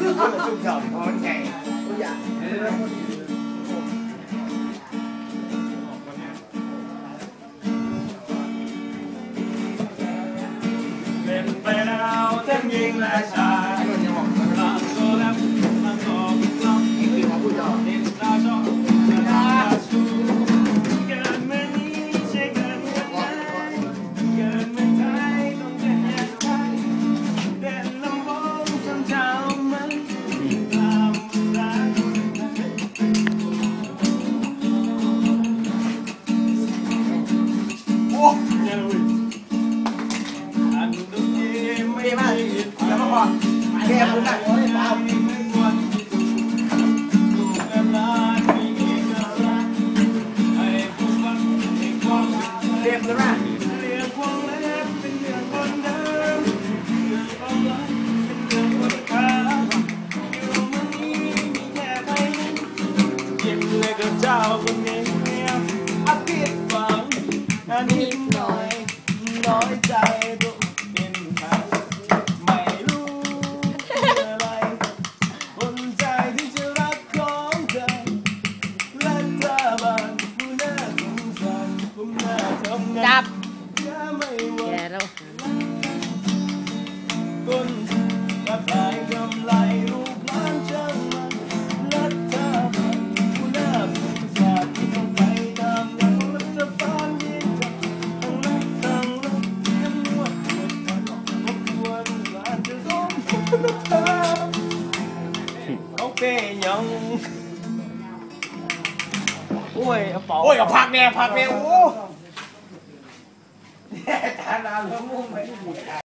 ชุ่มฉ่ำเพราะมันแข็งตัวอย่างเป็ ดูดีไม่เท่มากดีแล้วมาก่อเกมรู้จักษณ์ให้ผู้ฟังให้ควมเท่คุณน่ะเรื่องความเล็บเป็นเรื่อเดิมเรื่องควมรักเป็นเรื่องคนค้าอยู่มันนี้มีแค่ไปนั้นยิ้มเลยกับเจ้าคนนี้อาผิดหวัง นิดหน่อย น้อยใจตัวเป็นใครไม่รู้อะไรบนใจที่จะรักของเธอและเธอบ้านผู้น่าสงสารผมน่าทำงานจับแค่ไม่ว่าแย่แล้ว เป้ยังโอ้ยเอาเป๋าโอ้ยเอาผักเนี่ยผักแน่โอ้แย่จานนาเหลือมุ้งไป